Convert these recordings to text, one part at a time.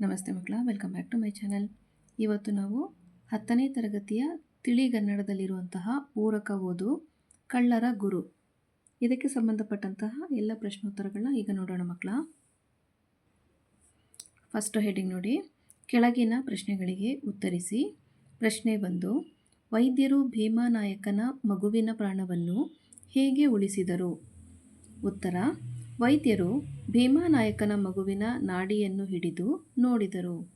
ನಮಸ್ತೆ ಮಕ್ಕಳ welcome back to my channel ಇವತ್ತು ನಾವು ಹತ್ತನೇ ತರಗತಿಯ ತಿಳಿಗನ್ನಡದಲ್ಲಿರುವಂತಹ ಪೂರಕ ಓದು, ಕಳ್ಳರ ಗುರು. ಇದಕ್ಕೆ ಸಂಬಂಧಪಟ್ಟಂತಹ ಎಲ್ಲ ಪ್ರಶ್ನೋತ್ತರಗಳನ್ನ ಈಗ ನೋಡೋಣ ಮಕ್ಕಳ. ಫಸ್ಟ್ ಹೆಡಿಂಗ್ ನೋಡಿ, ಕೆಳಗಿನ ಪ್ರಶ್ನೆಗಳಿಗೆ ಉತ್ತರಿಸಿ. ಪ್ರಶ್ನೆ ಬಂದು ವೈದ್ಯರು ಭೀಮಾನಾಯಕನ ಮಗುವಿನ ಪ್ರಾಣವನ್ನು ಹೇಗೆ ಉಳಿಸಿದರು? ಉತ್ತರ ವೈದ್ಯರು ಭೀಮಾನಾಯಕನ ಮಗುವಿನ ನಾಡಿಯನ್ನು ಹಿಡಿದು ನೋಡಿದರು.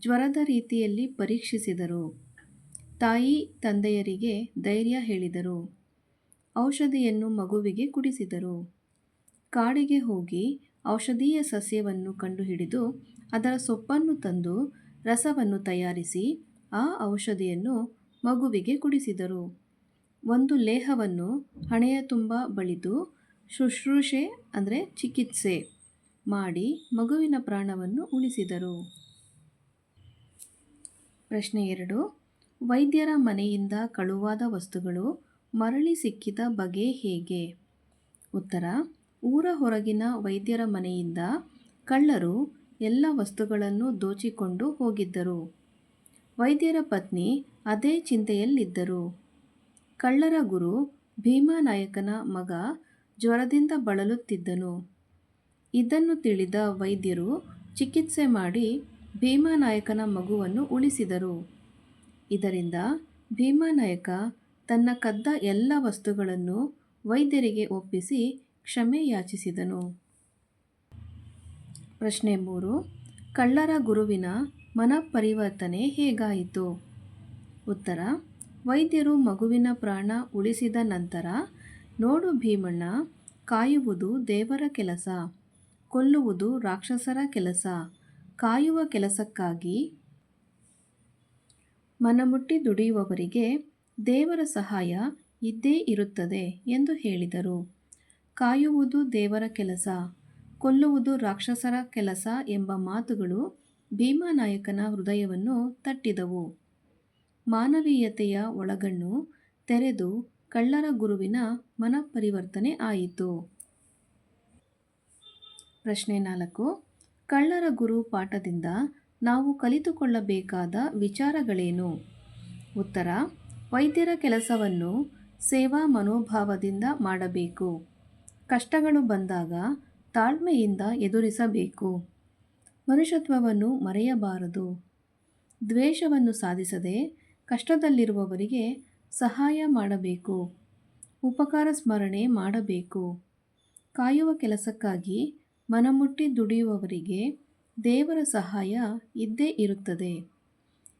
ಜ್ವರದ ರೀತಿಯಲ್ಲಿ ಪರೀಕ್ಷಿಸಿದರು. ತಾಯಿ ತಂದೆಯರಿಗೆ ಧೈರ್ಯ ಹೇಳಿದರು. ಔಷಧಿಯನ್ನು ಮಗುವಿಗೆ ಕುಡಿಸಿದರು. ಕಾಡಿಗೆ ಹೋಗಿ ಔಷಧೀಯ ಸಸ್ಯವನ್ನು ಕಂಡುಹಿಡಿದು ಅದರ ಸೊಪ್ಪನ್ನು ತಂದು ರಸವನ್ನು ತಯಾರಿಸಿ ಆ ಔಷಧಿಯನ್ನು ಮಗುವಿಗೆ ಕುಡಿಸಿದರು. ಒಂದು ಲೇಹವನ್ನು ಹಣೆಯ ತುಂಬ ಬಳಿದು ಶುಶ್ರೂಷೆ, ಅಂದರೆ ಚಿಕಿತ್ಸೆ ಮಾಡಿ ಮಗುವಿನ ಪ್ರಾಣವನ್ನು ಉಳಿಸಿದರು. ಪ್ರಶ್ನೆ ಎರಡು. ವೈದ್ಯರ ಮನೆಯಿಂದ ಕಳುವಾದ ವಸ್ತುಗಳು ಮರಳಿ ಸಿಕ್ಕಿದ ಬಗೆ ಹೇಗೆ? ಉತ್ತರ. ಊರ ಹೊರಗಿನ ವೈದ್ಯರ ಮನೆಯಿಂದ ಕಳ್ಳರು ಎಲ್ಲ ವಸ್ತುಗಳನ್ನು ದೋಚಿಕೊಂಡು ಹೋಗಿದ್ದರು. ವೈದ್ಯರ ಪತ್ನಿ ಅದೇ ಚಿಂತೆಯಲ್ಲಿದ್ದರು. ಕಳ್ಳರ ಗುರು ಭೀಮಾನಾಯಕನ ಮಗ ಜ್ವರದಿಂದ ಬಳಲುತ್ತಿದ್ದನು. ಇದನ್ನು ತಿಳಿದ ವೈದ್ಯರು ಚಿಕಿತ್ಸೆ ಮಾಡಿ ಭೀಮಾನಾಯಕನ ಮಗುವನ್ನು ಉಳಿಸಿದರು. ಇದರಿಂದ ಭೀಮಾನಾಯಕ ತನ್ನ ಕದ್ದ ಎಲ್ಲ ವಸ್ತುಗಳನ್ನು ವೈದ್ಯರಿಗೆ ಒಪ್ಪಿಸಿ ಕ್ಷಮೆ ಯಾಚಿಸಿದನು. ಪ್ರಶ್ನೆ ಮೂರು, ಕಳ್ಳರ ಗುರುವಿನ ಮನಪರಿವರ್ತನೆ ಹೇಗಾಯಿತು? ಉತ್ತರ, ವೈದ್ಯರು ಮಗುವಿನ ಪ್ರಾಣ ಉಳಿಸಿದ ನಂತರ ನೋಡು ಭೀಮಣ್ಣ, ಕಾಯುವುದು ದೇವರ ಕೆಲಸ, ಕೊಲ್ಲುವುದು ರಾಕ್ಷಸರ ಕೆಲಸ, ಕಾಯುವ ಕೆಲಸಕ್ಕಾಗಿ ಮನಮುಟ್ಟಿ ದುಡಿಯುವವರಿಗೆ ದೇವರ ಸಹಾಯ ಇದ್ದೇ ಇರುತ್ತದೆ ಎಂದು ಹೇಳಿದರು. ಕಾಯುವುದು ದೇವರ ಕೆಲಸ, ಕೊಲ್ಲುವುದು ರಾಕ್ಷಸರ ಕೆಲಸ ಎಂಬ ಮಾತುಗಳು ಭೀಮಾನಾಯಕನ ಹೃದಯವನ್ನು ತಟ್ಟಿದವು. ಮಾನವೀಯತೆಯ ಒಳಗಣ್ಣು ತೆರೆದು ಕಳ್ಳರ ಗುರುವಿನ ಮನಪರಿವರ್ತನೆ ಆಯಿತು. ಪ್ರಶ್ನೆ ನಾಲ್ಕು. ಕಳ್ಳರ ಗುರು ಪಾಠದಿಂದ ನಾವು ಕಲಿತುಕೊಳ್ಳಬೇಕಾದ ವಿಚಾರಗಳೇನು? ಉತ್ತರ. ವೈದ್ಯರ ಕೆಲಸವನ್ನು ಸೇವಾ ಮನೋಭಾವದಿಂದ ಮಾಡಬೇಕು. ಕಷ್ಟಗಳು ಬಂದಾಗ ತಾಳ್ಮೆಯಿಂದ ಎದುರಿಸಬೇಕು. ಮನುಷ್ಯತ್ವವನ್ನು ಮರೆಯಬಾರದು. ದ್ವೇಷವನ್ನು ಸಾಧಿಸದೆ ಕಷ್ಟದಲ್ಲಿರುವವರಿಗೆ ಸಹಾಯ ಮಾಡಬೇಕು. ಉಪಕಾರ ಸ್ಮರಣೆ ಮಾಡಬೇಕು. ಕಾಯುವ ಕೆಲಸಕ್ಕಾಗಿ ಮನಮುಟ್ಟಿ ದುಡಿಯುವವರಿಗೆ ದೇವರ ಸಹಾಯ ಇದ್ದೇ ಇರುತ್ತದೆ.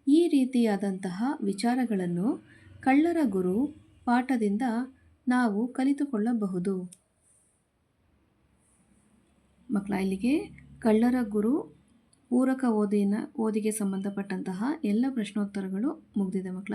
ಈ ರೀತಿಯಾದಂತಹ ವಿಚಾರಗಳನ್ನು ಕಳ್ಳರ ಗುರು ಪಾಠದಿಂದ ನಾವು ಕಲಿತುಕೊಳ್ಳಬಹುದು. ಮಕ್ಕಳ, ಇಲ್ಲಿಗೆ ಕಳ್ಳರ ಗುರು ಪೂರಕ ಓದಿನ, ಓದಿಗೆ ಸಂಬಂಧಪಟ್ಟಂತಹ ಎಲ್ಲ ಪ್ರಶ್ನೋತ್ತರಗಳು ಮುಗಿದಿದೆ ಮಕ್ಕಳ.